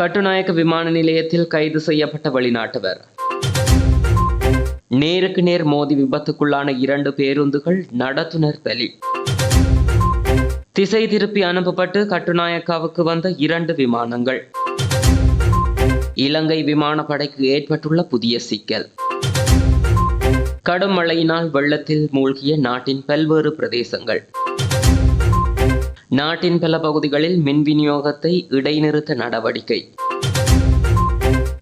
கட்டுநாயக்க விமான நிலையத்தில் கைது செய்யப்பட்ட வெளிநாட்டவர். நேருக்கு நேர் மோதி விபத்துக்குள்ளான இரண்டு பேருந்துகள் நடத்துனர் பலி திசை திருப்பி அனுப்பப்பட்டு கட்டுநாயக்காவுக்கு வந்த இரண்டு விமானங்கள். இலங்கை விமானப்படைக்கு ஏற்பட்டுள்ள புதிய சிக்கல். கடும் மழையினால் வெள்ளத்தில் மூழ்கிய நாட்டின் பல்வேறு பிரதேசங்கள். நாட்டின் பல பகுதிகளில் மின் விநியோகத்தை இடைநிறுத்த நடவடிக்கை.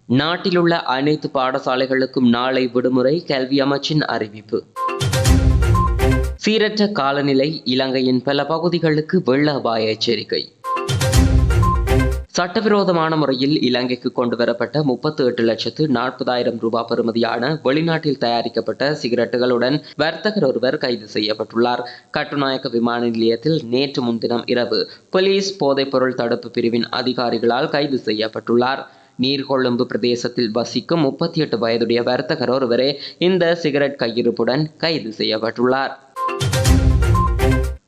நாட்டிலுள்ள அனைத்து பாடசாலைகளுக்கும் நாளை விடுமுறை கல்வி அமைச்சின் அறிவிப்பு. சீரற்ற காலநிலை இலங்கையின் பல பகுதிகளுக்கு வெள்ள அபாய எச்சரிக்கை சட்டவிரோதமான முறையில் இலங்கைக்கு கொண்டு வரப்பட்ட முப்பத்தி எட்டு லட்சத்து நாற்பதாயிரம் ரூபாய் பெறுமதியான வெளிநாட்டில் தயாரிக்கப்பட்ட சிகரெட்டுகளுடன் வர்த்தகர் ஒருவர் கைது செய்யப்பட்டுள்ளார். கட்டுநாயக்க விமான நிலையத்தில் நேற்று முன்தினம் இரவு போலீஸ் போதைப்பொருள் தடுப்பு பிரிவின் அதிகாரிகளால் கைது செய்யப்பட்டுள்ளார். நீர்கொழும்பு பிரதேசத்தில் வசிக்கும் முப்பத்தி எட்டு வயதுடைய வர்த்தகர் ஒருவரே இந்த சிகரெட் கையிருப்புடன் கைது செய்யப்பட்டுள்ளார்.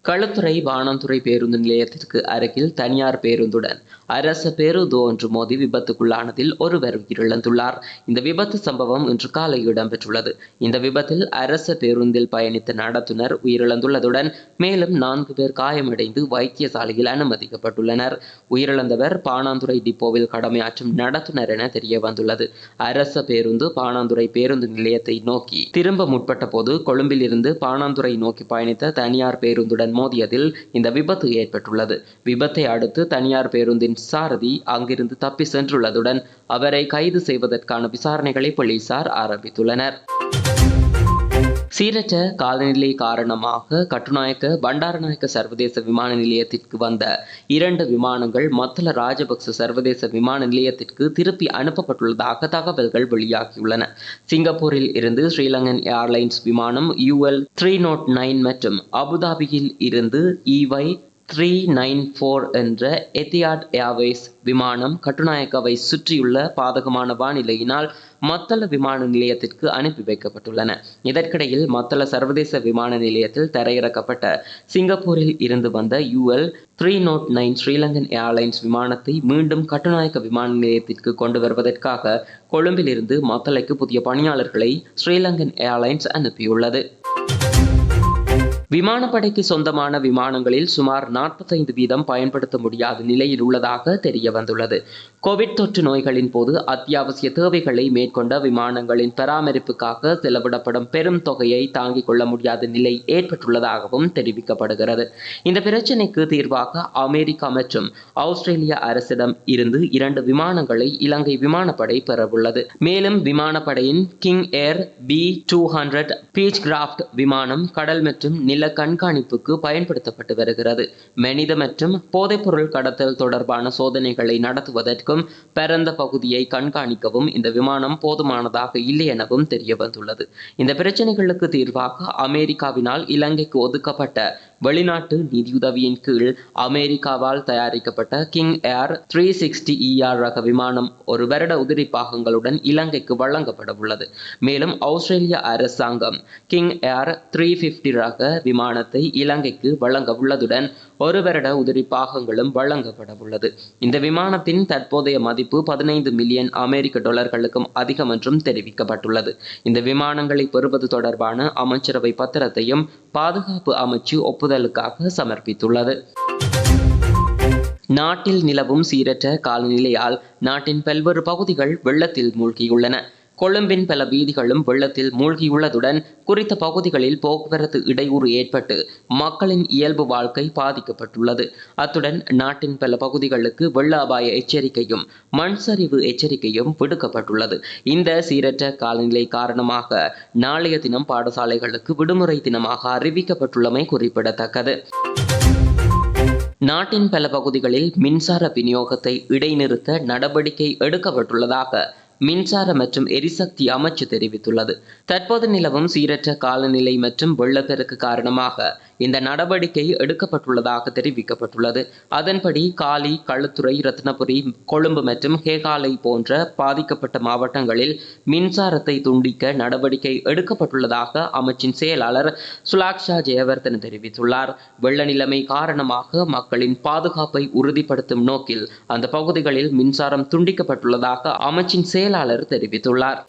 களுத்துறை வானந்துறை பேருந்து நிலையத்திற்கு அருகில் தனியார் பேருந்துடன் அரச பேருந்து ஒன்று மோதி விபத்துக்குள்ளானதில் ஒருவர் உயிரிழந்துள்ளார். இந்த விபத்து சம்பவம் இன்று காலை இடம்பெற்றுள்ளது. இந்த விபத்தில் அரச பேருந்தில் பயணித்த நடத்துனர் உயிரிழந்துள்ளதுடன் மேலும் நான்கு பேர் காயமடைந்து வைத்தியசாலையில் அனுமதிக்கப்பட்டுள்ளனர். உயிரிழந்தவர் பாணாந்துறை டிப்போவில் கடமையாற்றும் நடத்துனர் என தெரிய வந்துள்ளது அரச பேருந்து பாணாந்துறை பேருந்து நிலையத்தை நோக்கி திரும்ப முற்பட்ட போது கொழும்பிலிருந்து பாணாந்துறை நோக்கி பயணித்த தனியார் பேருந்துடன் மோதியதில் இந்த விபத்து ஏற்பட்டுள்ளது. விபத்தை அடுத்து தனியார் பேருந்தின் சாரதி அங்கிருந்து தப்பி சென்றுள்ளதுடன் அவரை கைது செய்வதற்கான விசாரணைகளை போலீசார் ஆரம்பித்துள்ளனர். சீரற்ற காலநிலை காரணமாக கட்டுநாயக்க பண்டாரநாயக்க சர்வதேச விமான நிலையத்திற்கு வந்த இரண்டு விமானங்கள் மத்தள ராஜபக்ச சர்வதேச விமான நிலையத்திற்கு திருப்பி அனுப்பப்பட்டுள்ளதாக தகவல்கள் வெளியாகியுள்ளன. சிங்கப்பூரில் இருந்து ஸ்ரீலங்கன் ஏர்லைன்ஸ் விமானம் யூஎல் த்ரீ நோட் நைன் மற்றும் அபுதாபியில் இருந்து இவை த்ரீ நைன் ஃபோர் என்ற எத்தியாட் ஏர்வேஸ் விமானம் கட்டுநாயக்காவை சுற்றியுள்ள பாதகமான வானிலையினால் மத்தள விமான நிலையத்திற்கு அனுப்பி வைக்கப்பட்டுள்ளன. இதற்கிடையில் மத்தள சர்வதேச விமான நிலையத்தில் தரையிறக்கப்பட்ட சிங்கப்பூரில் இருந்து வந்த UL three nought nine SriLankan airlines விமானத்தை மீண்டும் கட்டுநாயக்க விமான நிலையத்திற்கு கொண்டு வருவதற்காக கொழும்பிலிருந்து மத்தளைக்கு புதிய பணியாளர்களை ஸ்ரீலங்கன் ஏர்லைன்ஸ் அனுப்பியுள்ளது. விமானப்படைக்கு சொந்தமான விமானங்களில் சுமார் நாற்பத்தைந்து வீதம் பயன்படுத்த முடியாத நிலையில் உள்ளதாக தெரிய வந்துள்ளது கோவிட் தொற்று நோய்களின் போது அத்தியாவசிய தேவைகளை மேற்கொண்ட விமானங்களின் பராமரிப்புக்காக செலவிடப்படும் பெரும் தொகையை தாங்கிக் கொள்ள முடியாத நிலை ஏற்பட்டுள்ளதாகவும் தெரிவிக்கப்படுகிறது. இந்த பிரச்சினைக்கு தீர்வாக அமெரிக்கா மற்றும் ஆஸ்திரேலிய அரசிடம் இருந்து இரண்டு விமானங்களை இலங்கை விமானப்படை பெறவுள்ளது. மேலும் விமானப்படையின் King Air B two hundred Beechcraft விமானம் கடல் மற்றும் நில கண்காணிப்புக்கு பயன்படுத்தப்பட்டு வருகிறது. மனித மற்றும் போதைப்பொருள் கடத்தல் தொடர்பான சோதனைகளை நடத்துவதற்கும் எனவும் பரந்த பகுதியை கண்காணிக்கவும் இந்த விமானம் போதுமானதாக இல்லை எனவும் தெரிய வந்துள்ளது. இந்த பிரச்சனைகளுக்கு தீர்வாக அமெரிக்காவினால் இலங்கைக்கு ஒதுக்கப்பட்ட வெளிநாட்டு நிதியுதவியின் கீழ் அமெரிக்காவால் தயாரிக்கப்பட்ட King Air three sixty ER ரக விமானம் ஒரு வருட உதிரி பாகங்களுடன் இலங்கைக்கு வழங்கப்பட உள்ளது. மேலும் ஆஸ்திரேலிய அரசாங்கம் கிங் ஏர் த்ரீ பிப்டி ரக விமானத்தை இலங்கைக்கு வழங்க உள்ளதுடன் ஒரு வருட உதிரி பாகங்களும் வழங்கப்பட உள்ளது. இந்த விமானத்தின் தற்போது தற்போதைய மதிப்பு பதினைந்து மில்லியன் அமெரிக்க டாலர்களுக்கும் அதிகம் என்றும் தெரிவிக்கப்பட்டுள்ளது. இந்த விமானங்களை பெறுவது தொடர்பான அமைச்சரவை பத்திரத்தையும் பாதுகாப்பு அமைச்சு ஒப்புதலுக்காக சமர்ப்பித்துள்ளது. நாட்டில் நிலவும் சீரற்ற காலநிலையால் நாட்டின் பல்வேறு பகுதிகள் வெள்ளத்தில் மூழ்கியுள்ளன. கொழும்பின் பல வீதிகளும் வெள்ளத்தில் மூழ்கியுள்ளதுடன் குறித்த பகுதிகளில் போக்குவரத்து இடையூறு ஏற்பட்டு மக்களின் இயல்பு வாழ்க்கை பாதிக்கப்பட்டுள்ளது. அத்துடன் நாட்டின் பல பகுதிகளுக்கு வெள்ள அபாய எச்சரிக்கையும் மண் சரிவு எச்சரிக்கையும் விடுக்கப்பட்டுள்ளது. இந்த சீரற்ற காலநிலை காரணமாக நாளைய தினம் பாடசாலைகளுக்கு விடுமுறை தினமாக அறிவிக்கப்பட்டுள்ளமை குறிப்பிடத்தக்கது. நாட்டின் பல பகுதிகளில் மின்சார விநியோகத்தை இடைநிறுத்த நடவடிக்கை எடுக்கப்பட்டுள்ளதாக மின்சார மற்றும் எரிசக்தி அமைச்சு தெரிவித்துள்ளது. தற்போது நிலவும் சீரற்ற காலநிலை மற்றும் வெள்ளப்பெருக்கு காரணமாக இந்த நடவடிக்கை எடுக்கப்பட்டுள்ளதாக தெரிவிக்கப்பட்டுள்ளது. அதன்படி காலி களுத்துறை ரத்னபுரி கொழும்பு மற்றும் ஹேகாலை போன்ற பாதிக்கப்பட்ட மாவட்டங்களில் மின்சாரத்தை துண்டிக்க நடவடிக்கை எடுக்கப்பட்டுள்ளதாக அமைச்சின் செயலாளர் சுலாக்ஷா ஜெயவர்தன தெரிவித்துள்ளார். வெள்ள நிலைமை காரணமாக மக்களின் பாதுகாப்பை உறுதிப்படுத்தும் நோக்கில் அந்த பகுதிகளில் மின்சாரம் துண்டிக்கப்பட்டுள்ளதாக அமைச்சின் செயலாளர் தெரிவித்துள்ளார்.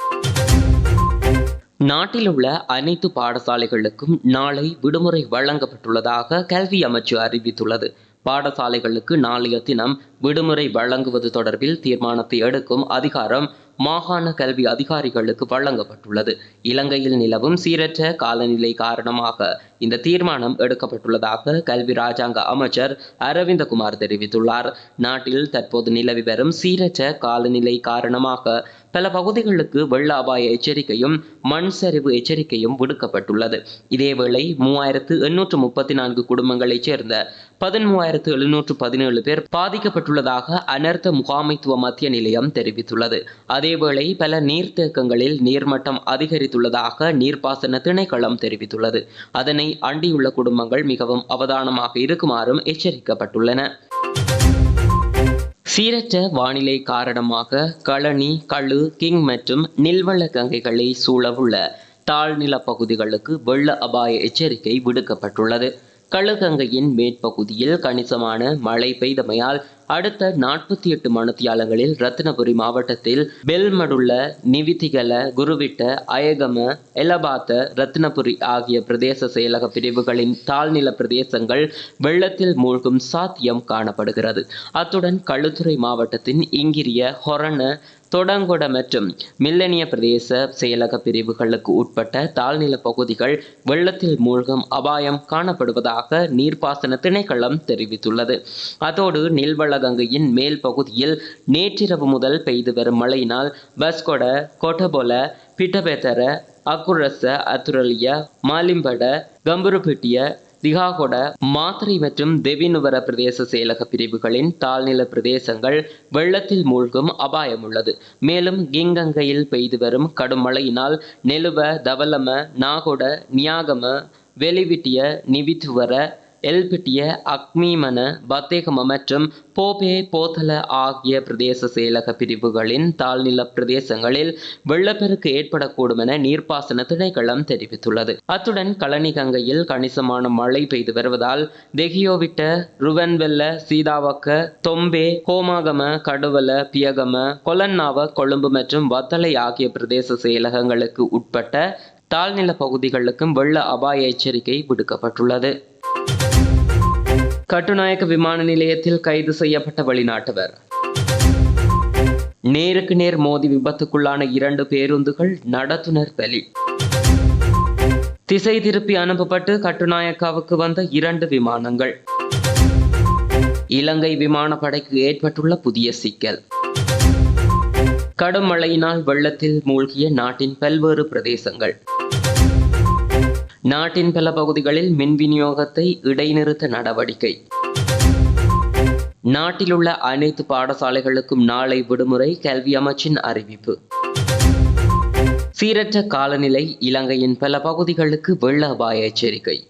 நாட்டில் உள்ள அனைத்து பாடசாலைகளுக்கும் நாளை விடுமுறை வழங்கப்பட்டுள்ளதாக கல்வி அமைச்சு அறிவித்துள்ளது. பாடசாலைகளுக்கு நாளைய தினம் விடுமுறை வழங்குவது தொடர்பில் தீர்மானத்தை எடுக்கும் அதிகாரம் மாகாண கல்வி அதிகாரிகளுக்கு வழங்கப்பட்டுள்ளது. இலங்கையில் நிலவும் சீரற்ற காலநிலை காரணமாக இந்த தீர்மானம் எடுக்கப்பட்டுள்ளதாக கல்வி ராஜாங்க அமைச்சர் அரவிந்தகுமார் தெரிவித்துள்ளார். நாட்டில் தற்போது நிலவி வரும் சீரற்ற காலநிலை காரணமாக பல பகுதிகளுக்கு வெள்ள அபாய எச்சரிக்கையும் மண் சரிவு எச்சரிக்கையும் விடுக்கப்பட்டுள்ளது. இதேவேளை மூவாயிரத்து எண்ணூற்று முப்பத்தி நான்கு குடும்பங்களைச் சேர்ந்த பதிமூவாயிரத்து எழுநூற்று பதினேழு பேர் பாதிக்கப்பட்டுள்ளதாக அனர்த்த முகாமைத்துவ மத்திய நிலையம் தெரிவித்துள்ளது. அதேவேளை பல நீர்த்தேக்கங்களில் நீர்மட்டம் அதிகரித்துள்ளதாக நீர்ப்பாசன திணைக்களம் தெரிவித்துள்ளது. அதனை அண்டியுள்ள குடும்பங்கள் மிகவும் அவதானமாக இருக்குமாறும் எச்சரிக்கப்பட்டுள்ளன. சீரற்ற வானிலை காரணமாக களனி கழு கிங் மற்றும் நில்வள கங்கைகளை சூழவுள்ள தாழ்நில பகுதிகளுக்கு வெள்ள அபாய எச்சரிக்கை விடுக்கப்பட்டுள்ளது. கழுகங்கையின் மேற்பகுதியில் கணிசமான மழை பெய்தமையால் அடுத்த நாற்பத்தி எட்டு மணத்தியாலங்களில் ரத்தினபுரி மாவட்டத்தில் பெல்மடுள்ள நிவித்திகல குருவிட்ட அயகம எலபாத்த ரத்தினபுரி ஆகிய பிரதேச செயலக பிரிவுகளின் தாழ்நில பிரதேசங்கள் வெள்ளத்தில் மூழ்கும் சாத்தியம் காணப்படுகிறது. அத்துடன் களுத்துறை மாவட்டத்தின் இங்கிரிய ஹொரண தொடங்கொட மற்றும் மில்லனிய பிரதேச செயலக பிரிவுகளுக்கு உட்பட்ட தாழ்நில பகுதிகள் வெள்ளத்தில் மூழ்கும் அபாயம் காணப்படுவதாக நீர்ப்பாசன திணைக்களம் தெரிவித்துள்ளது. அதோடு நீல்வளகங்கையின் மேல் பகுதியில் நேற்றிரவு முதல் பெய்து வரும் மழையினால் பஸ்கொட கொட்டபொல பிட்டபெத்தர அக்குரச அத்துரலிய மாலிம்பட கம்புருபிட்டிய திகாகொட மாத்திரை மற்றும் தெவினுவர பிரதேச செயலக பிரிவுகளின் தாழ்நில பிரதேசங்கள் வெள்ளத்தில் மூழ்கும் அபாயம் உள்ளது மேலும் கிங்கங்கையில் பெய்து வரும் கடும் மழையினால் நெலுவ தவலம நாகொட நியாகம வெளிவிட்டிய நிவித்துவர எல்பிட்டிய அக்மீமன பத்தேகம மற்றும் போபே போத்தல ஆகிய பிரதேச செயலக பிரிவுகளின் தாழ்நில பிரதேசங்களில் வெள்ளப்பெருக்கு ஏற்படக்கூடும் என நீர்ப்பாசன திணைக்களம் தெரிவித்துள்ளது. அத்துடன் கழனி கங்கையில் கணிசமான மழை பெய்து வருவதால் தெகியோவிட்ட ருவன்வெல்ல சீதாவக்க தொம்பே கோமாகம கடுவல பியகம கொலன்னாவ கொழும்பு மற்றும் வத்தலை ஆகிய பிரதேச செயலகங்களுக்கு உட்பட்ட தாழ்நில பகுதிகளுக்கும் வெள்ள அபாய எச்சரிக்கை விடுக்கப்பட்டுள்ளது. கட்டுநாயக்க விமான நிலையத்தில் கைது செய்யப்பட்ட வெளிநாட்டவர். நேருக்கு நேர் மோதி விபத்துக்குள்ளான இரண்டு பேருந்துகள் நடத்துனர் பலி திசை திருப்பி அனுப்பப்பட்டு கட்டுநாயக்காவுக்கு வந்த இரண்டு விமானங்கள். இலங்கை விமானப்படைக்கு ஏற்பட்டுள்ள புதிய சிக்கல். கடும் மழையினால் வெள்ளத்தில் மூழ்கிய நாட்டின் பல்வேறு பிரதேசங்கள். நாட்டின் பல பகுதிகளில் மின் விநியோகத்தை இடைநிறுத்த நடவடிக்கை. நாட்டிலுள்ள அனைத்து பாடசாலைகளுக்கும் நாளை விடுமுறை கல்வி அமைச்சின் அறிவிப்பு. சீரற்ற காலநிலை இலங்கையின் பல பகுதிகளுக்கு வெள்ள அபாய எச்சரிக்கை